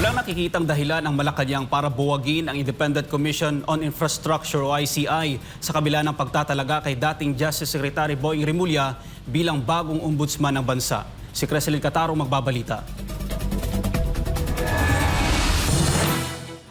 Walang nakikitang dahilan ang Malacanang para buwagin ang Independent Commission on Infrastructure o ICI sa kabila ng pagtatalaga kay dating Justice Secretary Boying Rimulya bilang bagong ombudsman ng bansa. Si Creselin Cataro magbabalita.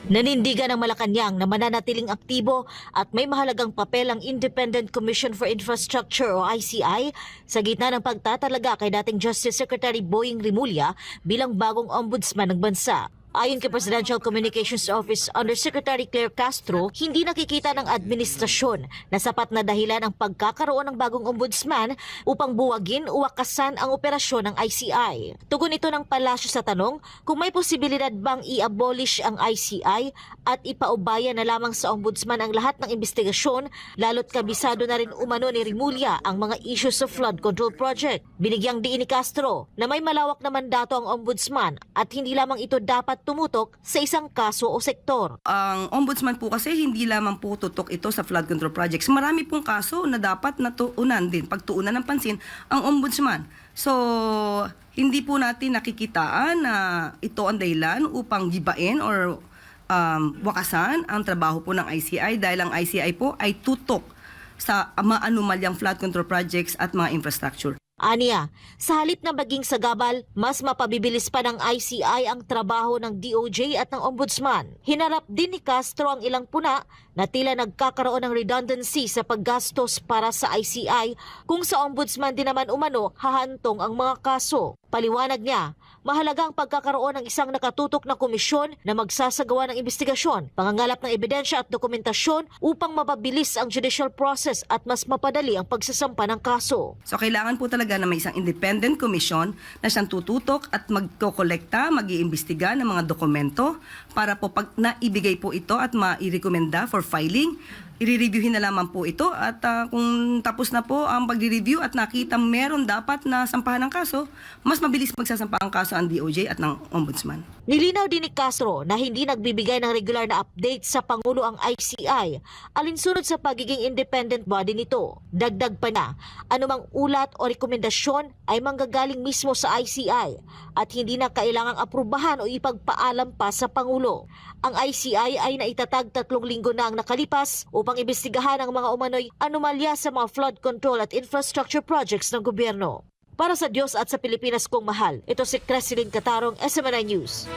Nanindigan ng Malacanang na mananatiling aktibo at may mahalagang papel ang Independent Commission for Infrastructure o ICI sa gitna ng pagtatalaga kay dating Justice Secretary Boying Rimulya bilang bagong ombudsman ng bansa. Ayon kay Presidential Communications Office Undersecretary Claire Castro, hindi nakikita ng administrasyon na sapat na dahilan ang pagkakaroon ng bagong ombudsman upang buwagin o wakasan ang operasyon ng ICI. Tugon ito ng palasyo sa tanong kung may posibilidad bang i-abolish ang ICI at ipaubaya na lamang sa ombudsman ang lahat ng investigasyon lalo't kabisado na rin umano ni Rimulya ang mga issues sa flood control project. Binigyang diin ni Castro na may malawak na mandato ang ombudsman at hindi lamang ito dapat tumutok sa isang kaso o sektor. ang ombudsman po kasi hindi lamang po tutok ito sa flood control projects. Marami pong kaso na dapat natuunan din, pagtuunan ng pansin ang ombudsman. So, hindi po natin nakikitaan na ito ang dahilan upang gibain or um, wakasan ang trabaho po ng ICI dahil ang ICI po ay tutok sa maanumalyang flood control projects at mga infrastructure. Aniya, sa halip na maging sagabal, mas mapabibilis pa ng ICI ang trabaho ng DOJ at ng Ombudsman. Hinarap din ni Castro ang ilang puna na tila nagkakaroon ng redundancy sa paggastos para sa ICI kung sa Ombudsman din naman umano hahantong ang mga kaso. Paliwanag niya, mahalaga ang pagkakaroon ng isang nakatutok na komisyon na magsasagawa ng investigasyon, pangangalap ng ebidensya at dokumentasyon upang mapabilis ang judicial process at mas mapadali ang pagsasampa ng kaso. So kailangan po talaga na may isang independent commission na siyang tututok at magkokolekta, mag-iimbestiga ng mga dokumento para po pag naibigay po ito at mairekomenda for filing, i-reviewin na lamang po ito at ah, kung tapos na po ang pag-review at nakita meron dapat na sampahan ng kaso, mas mabilis magsasampa ang kaso ang DOJ at ng Ombudsman. Nilinaw din ni Castro na hindi nagbibigay ng regular na update sa Pangulo ang ICI alinsunod sa pagiging independent body nito. Dagdag pa na, anumang ulat o rekomendasyon ay manggagaling mismo sa ICI at hindi na kailangang aprubahan o ipagpaalam pa sa Pangulo. Ang ICI ay naitatag tatlong linggo na ang nakalipas upang imbestigahan ang mga umano'y anomalya sa mga flood control at infrastructure projects ng gobyerno. Para sa Diyos at sa Pilipinas kong mahal, ito si Cresilin Katarong, SMNI News.